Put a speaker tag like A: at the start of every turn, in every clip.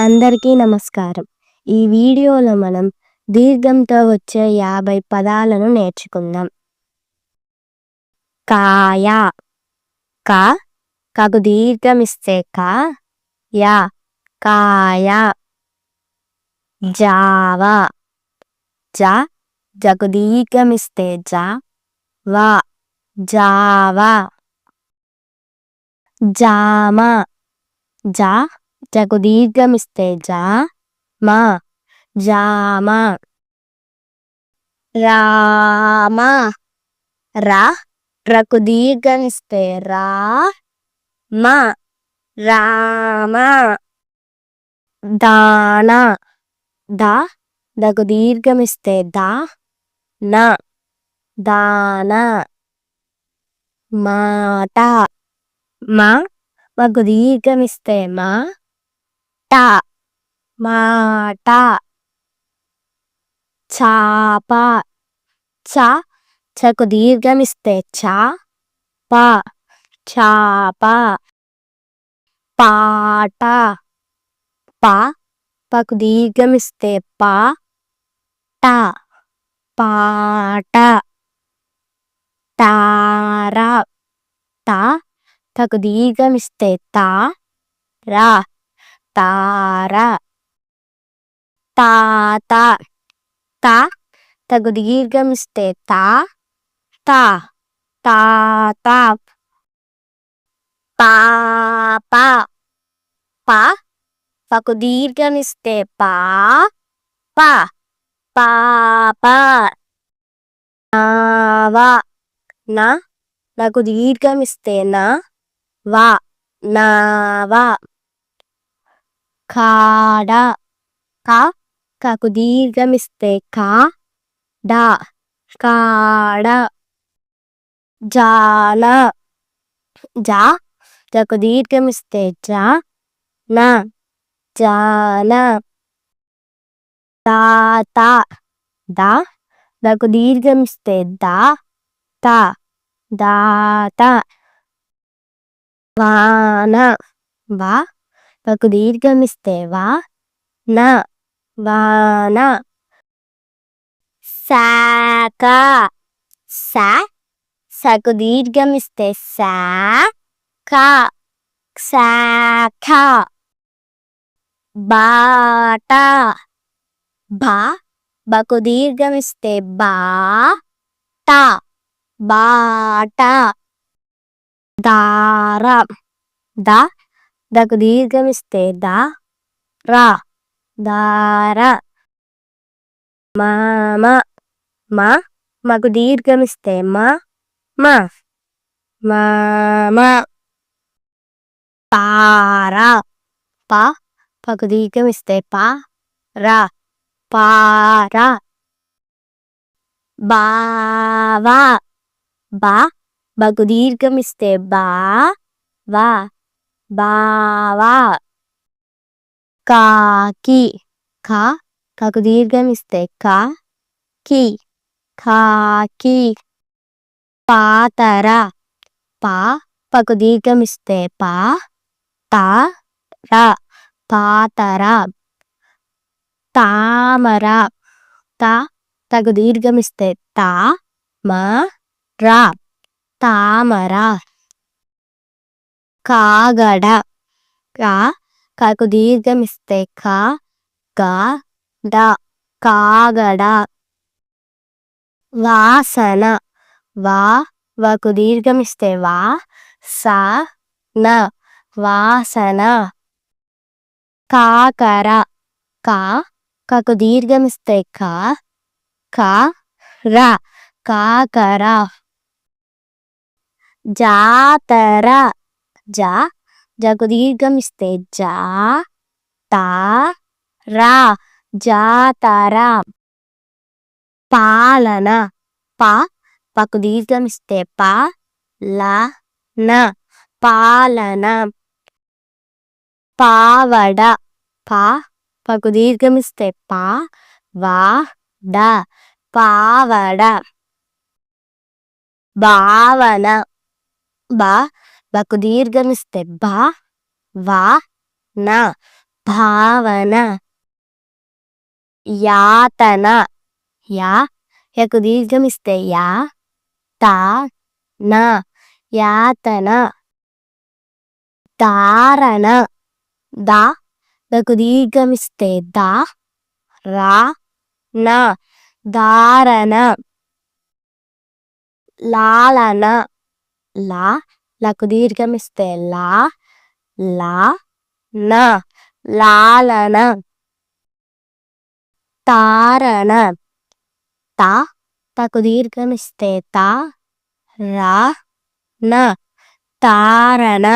A: అందరికీ నమస్కారం. ఈ వీడియోలో మనం దీర్ఘంతో వచ్చే యాభై పదాలను నేర్చుకుందాం. కాయా క దీర్ఘం దీర్ఘమిస్తే క. యా కాయ జావా. జ జకు దీర్ఘమిస్తే జ. వా జావా. జామా. జా జకు దీర్ఘమిస్తే జా మా జామ రామ రా రకు దీర్ఘమిస్తే రా మా రామ దాన దా దకు దీర్ఘమిస్తే దా నా దాన మాట మా మాకు దీర్ఘమిస్తే మా టా మాట. చాప. చ. చకు దీర్ఘమిస్తే చ. ప. చాప. పాట. ప. పకు దీర్ఘమిస్తే ప. ట. పాట. తార త తకు దీర్ఘమిస్తే తా. రా. తార. తాత. తా తగు దీర్ఘమిస్తే తా. తా. తాత. పాప పా. పకు దీర్ఘమిస్తే పా. పా పాప నావా నా నాకు దీర్ఘమిస్తే నా వా. నావా కాడ కా కాకు దీర్ఘమిస్తే కా డా కాడ జాన జా జాకు దీర్ఘమిస్తే జా నా జాన తాత దా దాకు దీర్ఘమిస్తే దా తా దాత వాన వా నాకు దీర్ఘమిస్తే వా నా వాన శాఖ సా సకు దీర్ఘమిస్తే సా కా శాఖ బాట బా బకు దీర్ఘమిస్తే బా టా బాట దార దా దకు దీర్ఘమిస్తే దా రా దార మామ మా మాకు దీర్ఘమిస్తే మా మా మామ పార పా పకు దీర్ఘమిస్తే పా రా పార బావా బా బకు దీర్ఘమిస్తే బా వా బావా కాకి కా కాకు దీర్ఘమిస్తే కా కి కాకి పాతర పా పకు దీర్ఘమిస్తే పా తా రా పాతర తామర తా తగు దీర్ఘమిస్తే తా మ రా తామర కాగడ. కా కాకు దీర్ఘమిస్తే కా గా డ కాగడ. వాసన. వా వకు దీర్ఘం ఇస్తే వా సా న వాసన. కాకర. కా కాకు దీర్ఘమిస్తే కా కా ర కాకర. జాతర. జా జకు దీర్ఘమిస్తే జా తా రా జాతర. పాలన పా పకు దీర్ఘమిస్తే పా లా న పాలన. పావడ పా పకు దీర్ఘమిస్తే పా వా డ పావడ. భావన బా బకు దీర్ఘమిస్తే బా వా నా భావన యాతన. యా యకు దీర్ఘమిస్తే యా తా నా యాతన. ధారణ దా దకు దీర్ఘమిస్తే దా రా నా ధారణ. లాలన లా లకు దీర్ఘమిస్తే లా లా నా లాలన తారణ తా తకు దీర్ఘమిస్తే తా రా నా తారణ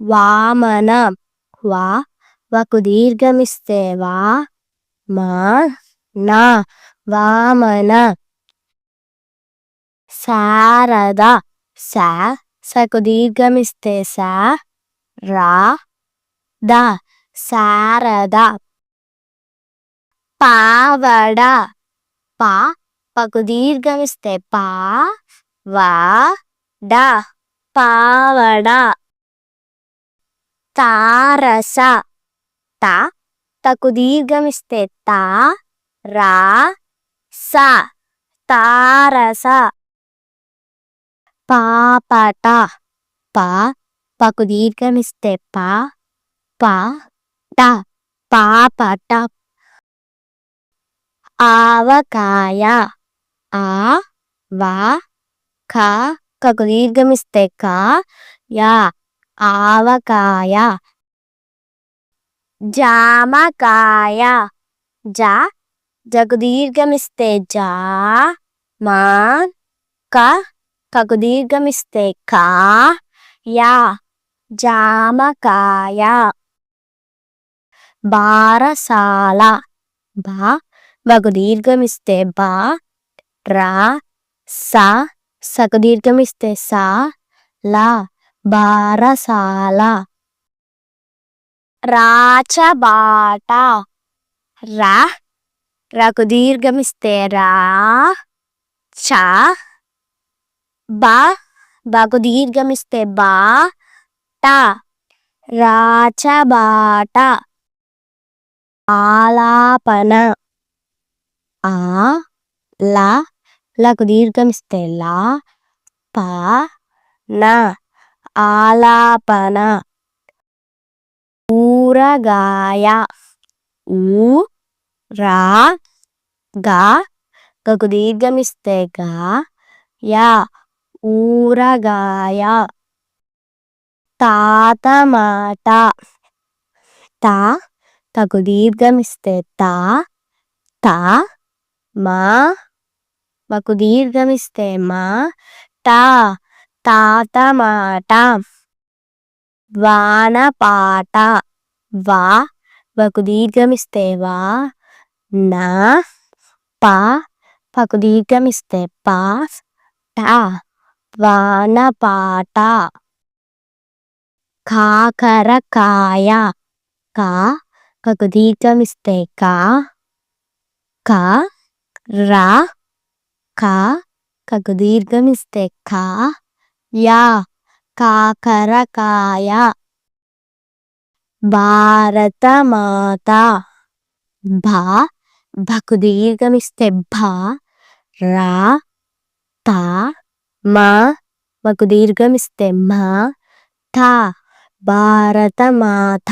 A: వామన వా వకు దీర్ఘమిస్తే వా మా నా వామన శారద సా సకు దీర్ఘమిస్తే సా రా ద శారద పావడ పా పకు దీర్ఘమిస్తే పా వా డ పావడ తారస త తకు దీర్ఘమిస్తే తా రా స తారస పాపట పా పకు దీర్ఘమిస్తే పా. పా ట. పాపట ఆవకాయ. ఆ వా క. కకు దీర్ఘం ఇస్తే కా. యా ఆవకాయ. జామకాయ. జా జకు దీర్ఘం ఇస్తే జా. మా క. కకు దీర్ఘమిస్తే కా యా జామకాయ బారసాల బా బకు దీర్ఘమిస్తే బా రా సా సకు దీర్ఘమిస్తే సా లా బారసాల రాచబాట రా రకు దీర్ఘమిస్తే రా చ బా బాకు దీర్ఘమిస్తే బా ట రాచబాట ఆలాపన ఆ లా లకు దీర్ఘమిస్తే లా పా నా ఆలాపన ఊరగాయ ఊ రా గా గకు దీర్ఘమిస్తే గా యా ఊరగాయ తాత మాట తా తకు దీర్ఘమిస్తే తా తా మా మకు దీర్ఘమిస్తే మా టా తాత మాట వానపాట వా వకు దీర్ఘమిస్తే వా నా పా పకు దీర్ఘమిస్తే పా టా వానపాట కాకరకాయ కా కకు దీర్ఘమిస్తే కా కా రా కా కకు దీర్ఘమిస్తే కా యా కాకరకాయ భారతమాత భా భకు దీర్ఘమిస్తే భా రా తా మా మకు దీర్ఘమిస్తే మా థా భారతమాత